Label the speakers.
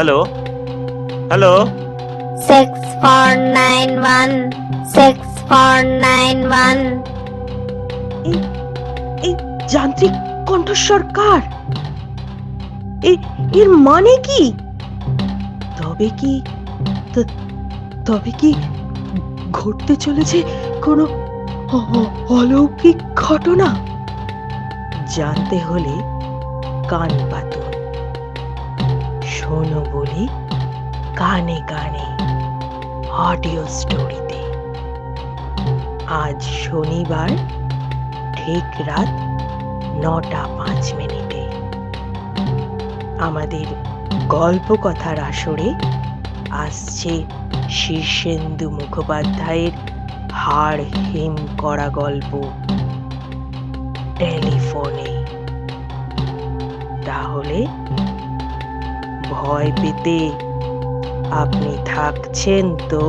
Speaker 1: Hello hello
Speaker 2: six four nine one six four nine one.
Speaker 3: এই যান্ত্রিক কণ্ঠস্বর কার? এর মানে কি? তবে কি তবে কি ঘটতে চলেছে কোনো অলৌকিক ঘটনা? জানতে হলে কান পাতুন। শোনো বলি কানে কানে অডিও স্টোরিতে আজ শনিবার, ঠিক রাত নটা পাঁচ মিনিটে। আমাদের গল্প কথার আসরে আসছে শীর্ষেন্দু মুখোপাধ্যায়ের হাড় হিম করা গল্প টেলিফোনে। তাহলে ভয় পেতে আপনি থাকছেন তো?